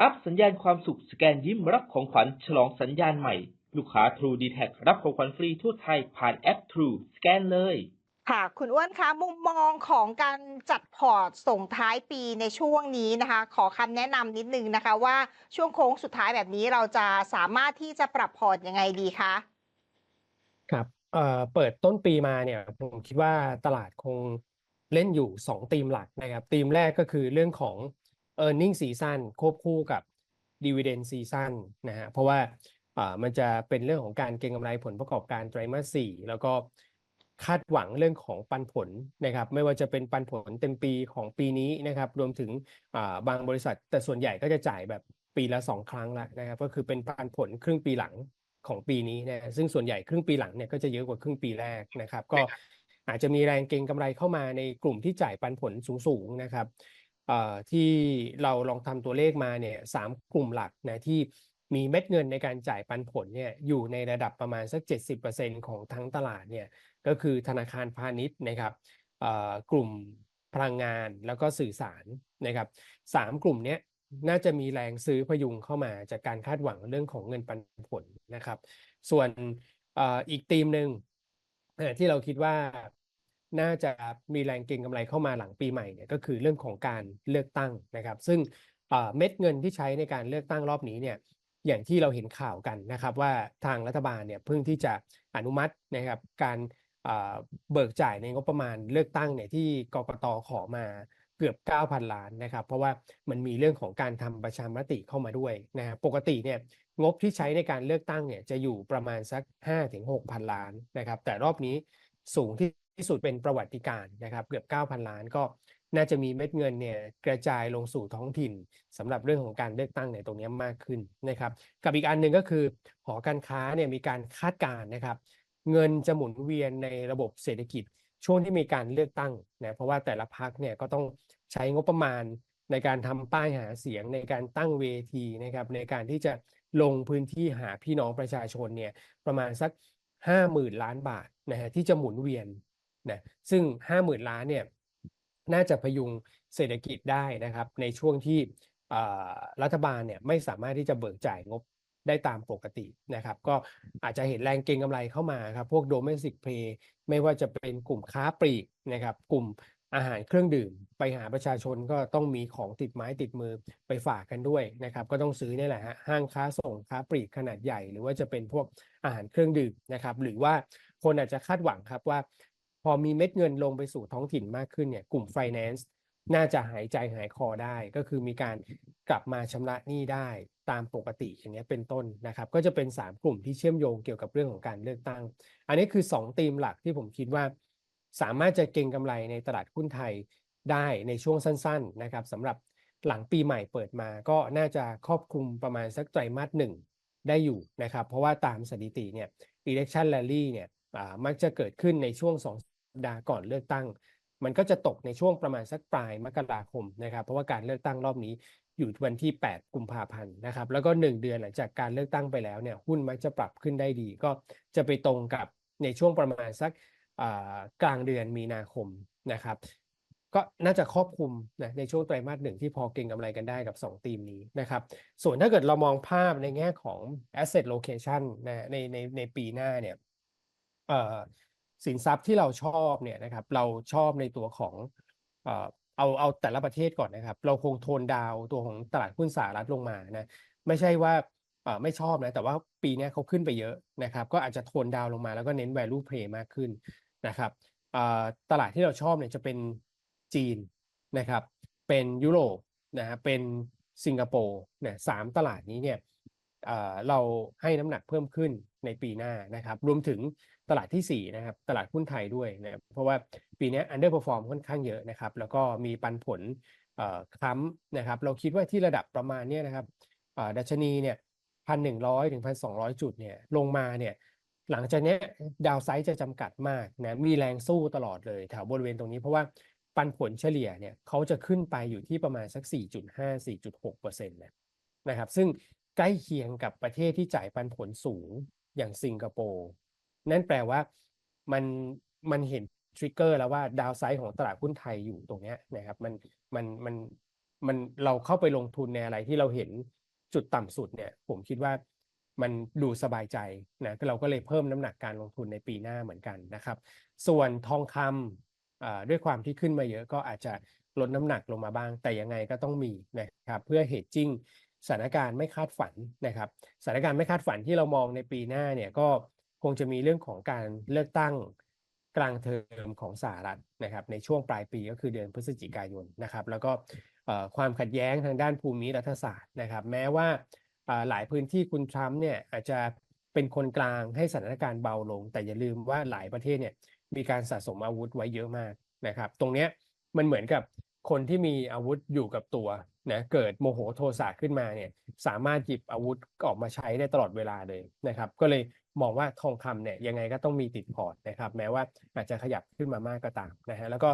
อัพสัญญาณความสุขสแกนยิ้มรับของขวัญฉลองสัญญาณใหม่ ลูกค้า True d t a c รับของขวัญฟรีทั่วไทยผ่านแอป True สแกนเลยค่ะคุณอ้วนคะมุมมองของการจัดพอร์ตส่งท้ายปีในช่วงนี้นะคะ ขอคำแนะนำนิดนึงนะคะว่าช่วงโค้งสุดท้ายแบบนี้เราจะสามารถที่จะปรับพอร์ตยังไงดีคะครับเอ่อเปิดต้นปีมาเนี่ยผมคิดว่าตลาดคงเล่นอยู่ 2 ธีมหลักนะครับธีมแรกก็คือเรื่องของ e a r n i n g season ควบคู่กับ dividend season นะฮะเพราะว่าอ่ามันจะเป็นเรื่องของการเก็งกำไรผลประกอบการไตรมาส4แล้วก็คาดหวังเรื่องของปันผลนะครับ ไม่ว่าจะเป็นปันผลเต็มปีของปีนี้นะครับ รวมถึงอ่าบางบริษัท แต่ส่วนใหญ่ก็จะจ่ายแบบปีละ2ครั้งละนะครับ ก็คือเป็นปันผลครึ่งปีหลังของปีนี้นะซึ่งส่วนใหญ่ครึ่งปีหลังเนี่ยก็จะเยอะกว่าครึ่งปีแรกนะครับ ก็อาจจะมีแรงเก็งกำไรเข้ามาในกลุ่มที่จ่ายปันผลสูงๆนะครับเอ่อ ที่เราลองทำตัวเลขมาเนี่ยสามกลุ่มหลักนะที่มีเม็ดเงินในการจ่ายปันผลเนี่ยอยู่ในระดับประมาณสัก 70%ของทั้งตลาดเนี่ยก็คือธนาคารพาณิชย์นะครับกลุ่มพลังงานแล้วก็สื่อสารนะครับสามกลุ่มเนี้ยน่าจะมีแรงซื้อพยุงเข้ามาจากการคาดหวังเรื่องของเงินปันผลนะครับ ส่วนอ,อีกธีมหนึ่งที่เราคิดว่า น่าจะมีแรงเก็งกำไรเข้ามาหลังปีใหม่เนี่ยก็คือเรื่องของการเลือกตั้งนะครับ ซึ่งเม็ดเงินที่ใช้ในการเลือกตั้งรอบนี้เนี่ยอย่างที่เราเห็นข่าวกันนะครับ ว่าทางรัฐบาลเนี่ยเพิ่งที่จะอนุมัตินะครับการเบิกจ่ายในงบประมาณเลือกตั้งเนี่ยที่กกตขอมาเกือบ 9,000 ล้านนะครับ เพราะว่ามันมีเรื่องของการทำประชามติเข้ามาด้วยนะครับปกติเนี่ยงบที่ใช้ในการเลือกตั้งเนี่ยจะอยู่ประมาณสัก 5-6,000 ล้านนะครับ แต่รอบนี้สูงที่ ที่สุดเป็นประวัติการนะครับเกือบ 9,000 ล้านก็น่าจะมีเม็ดเงินเนี่ยกระจายลงสู่ท้องถิ่นสำหรับเรื่องของการเลือกตั้งในตรงนี้มากขึ้นนะครับกับอีกอันหนึ่งก็คือหอการค้าเนี่ยมีการคาดการณ์นะครับ เงินจะหมุนเวียนในระบบเศรษฐกิจช่วงที่มีการเลือกตั้งนะเพราะว่าแต่ละพักเนี่ยก็ต้องใช้งบประมาณในการทำป้ายหาเสียงในการตั้งเวทีนะครับในการที่จะลงพื้นที่หาพี่น้องประชาชนเนี่ยประมาณสัก 50,000 ล้านบาทนะฮะที่จะหมุนเวียน นะซึ่ง 50,000 ล้านเนี่ยน่าจะพยุงเศรษฐกิจได้นะครับ ในช่วงที่รัฐบาลเนี่ยไม่สามารถที่จะเบิกจ่ายงบได้ตามปกตินะครับ ก็อาจจะเห็นแรงเก็งกำไรเข้ามาครับ พวก domestic play ไม่ว่าจะเป็นกลุ่มค้าปลีกนะครับ กลุ่มอาหารเครื่องดื่ม ไปหาประชาชนก็ต้องมีของติดไม้ติดมือไปฝากกันด้วยนะครับ ก็ต้องซื้อนี่แหละฮะห้างค้าส่งค้าปลีกขนาดใหญ่ หรือว่าจะเป็นพวกอาหารเครื่องดื่มนะครับ หรือว่าคนอาจจะคาดหวังครับว่า พอมีเม็ดเงินลงไปสู่ท้องถิ่นมากขึ้นเนี่ยกลุ่ม finance น่าจะหายใจหายคอได้ก็คือมีการกลับมาชำระหนี้ได้ตามปกติอย่างนี้เป็นต้นนะครับ ก็จะเป็น 3 กลุ่มที่เชื่อมโยงเกี่ยวกับเรื่องของการเลือกตั้ง อันนี้คือ 2 ธีมหลักที่ผมคิดว่า สามารถจะเก็งกำไรในตลาดหุ้นไทยได้ในช่วงสั้น ๆ นะครับสำหรับหลังปีใหม่เปิดมาก็น่าจะครอบคลุมประมาณสักไตรมาสหนึ่งได้อยู่นะครับ เพราะว่าตามสถิติเนี่ย election rally เนี่ยมักจะเกิดขึ้นในช่วง2 สัปดาห์ก่อนเลือกตั้ง มันก็จะตกในช่วงประมาณสักปลายมกราคมนะครับ เพราะว่าการเลือกตั้งรอบนี้อยู่วันที่ 8 กุมภาพันธ์นะครับ แล้วก็ 1 เดือนหลังจากการเลือกตั้งไปแล้วเนี่ยหุ้นมักจะปรับขึ้นได้ดี ก็จะไปตรงกับในช่วงประมาณสักกลางเดือนมีนาคมนะครับ ก็น่าจะครอบคลุมนะในช่วงไตรมาสหนึ่งที่พอเก็งกำไรกันได้กับ 2 ทีมนี้นะครับ ส่วนถ้าเกิดเรามองภาพในแง่ของ asset location นะในในในปีหน้าเนี่ยเอ่อ สินทรัพย์ที่เราชอบเนี่ยนะครับเราชอบในตัวของเอ่อเอาเอาแต่ละประเทศก่อนนะครับ เราคงโทนดาวตัวของตลาดหุ้นสหรัฐลงมานะไม่ใช่ว่าเอ่อไม่ชอบนะแต่ว่าปีนี้เขาขึ้นไปเยอะนะครับ ก็อาจจะโทนดาวลงมาแล้วก็เน้น value play มากขึ้นนะครับเอ่อตลาดที่เราชอบเนี่ยจะเป็นจีนนะครับ เป็นยุโรปนะฮะเป็นสิงคโปร์เนี่ยสามตลาดนี้เนี่ย เราให้น้ำหนักเพิ่มขึ้นในปีหน้านะครับ รวมถึงตลาดที่ 4 นะครับ ตลาดหุ้นไทยด้วยนะเพราะว่าปีนี้ underperform ค่อนข้างเยอะนะครับ แล้วก็มีปันผลค้ำนะครับ เราคิดว่าที่ระดับประมาณนี้นะครับดัชนีเนี่ยพันหนึ่งร้อยถึงพันสองร้อยจุดเนี่ยลงมาเนี่ยหลังจากนี้ดาวไซด์จะจำกัดมากนะมีแรงสู้ตลอดเลยแถวบริเวณตรงนี้เพราะว่าปันผลเฉลี่ยเนี่ยเขาจะขึ้นไปอยู่ที่ประมาณสัก 4.5-4.6%นะนะครับ ซึ่ง ใกล้เคียงกับประเทศที่จ่ายปันผลสูงอย่างสิงคโปร์นั่นแปลว่ามันมันเห็นทริกเกอร์แล้วว่าดาวไซด์ของตลาดหุ้นไทยอยู่ตรงนี้นะครับมันมันมันมันเราเข้าไปลงทุนในอะไรที่เราเห็นจุดต่ำสุดเนี่ยผมคิดว่ามันดูสบายใจนะเราก็เลยเพิ่มน้ำหนักการลงทุนในปีหน้าเหมือนกันนะครับ ส่วนทองคำด้วยความที่ขึ้นมาเยอะก็อาจจะลดน้ำหนักลงมาบ้าง แต่ยังไงก็ต้องมีนะครับเพื่อเฮดจิ้ง สถานการณ์ไม่คาดฝันนะครับสถานการณ์ไม่คาดฝันที่เรามองในปีหน้าเนี่ยก็คงจะมีเรื่องของการเลือกตั้งกลางเทอมของสหรัฐนะครับในช่วงปลายปีก็คือเดือนพฤศจิกายนนะครับ แล้วก็ความขัดแย้งทางด้านภูมิรัฐศาสตร์นะครับ แม้ว่าอ่าหลายพื้นที่คุณทรัมป์เนี่ยอาจจะเป็นคนกลางให้สถานการณ์เบาลง แต่อย่าลืมว่าหลายประเทศเนี่ยมีการสะสมอาวุธไว้เยอะมากนะครับ ตรงเนี้ยมันเหมือนกับคนที่มีอาวุธอยู่กับตัว นะเกิดโมโหโทสะขึ้นมาเนี่ยสามารถหยิบอาวุธออกมาใช้ได้ตลอดเวลาเลยนะครับ ก็เลยมองว่าทองคำเนี่ยยังไงก็ต้องมีติดพอร์ตนะครับ แม้ว่าอาจจะขยับขึ้นมามากก็ตามนะฮะแล้วก็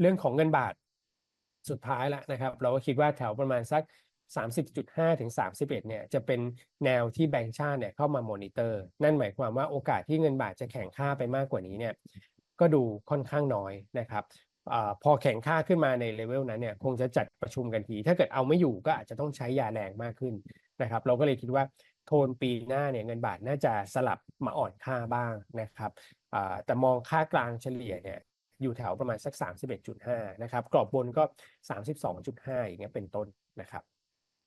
เรื่องของเงินบาทสุดท้ายแล้วนะครับ เราก็คิดว่าแถวประมาณสัก 30.5 ถึง 31 เนี่ยจะเป็นแนวที่แบงก์ชาติเนี่ยเข้ามามอนิเตอร์ นั่นหมายความว่าโอกาสที่เงินบาทจะแข็งค่าไปมากกว่านี้เนี่ยก็ดูค่อนข้างน้อยนะครับ พอแข็งค่าขึ้นมาในเลเวลนั้นเนี่ยคงจะจัดประชุมกันที ถ้าเกิดเอาไม่อยู่ก็อาจจะต้องใช้ยาแรงมากขึ้นนะครับ เราก็เลยคิดว่าโทนปีหน้าเนี่ยเงินบาทน่าจะสลับมาอ่อนค่าบ้างนะครับแต่มองค่ากลางเฉลี่ยเนี่ยอยู่แถวประมาณสัก 31.5 นะครับ กรอบบนก็ 32.5 อย่างเงี้ยเป็นต้นนะครับ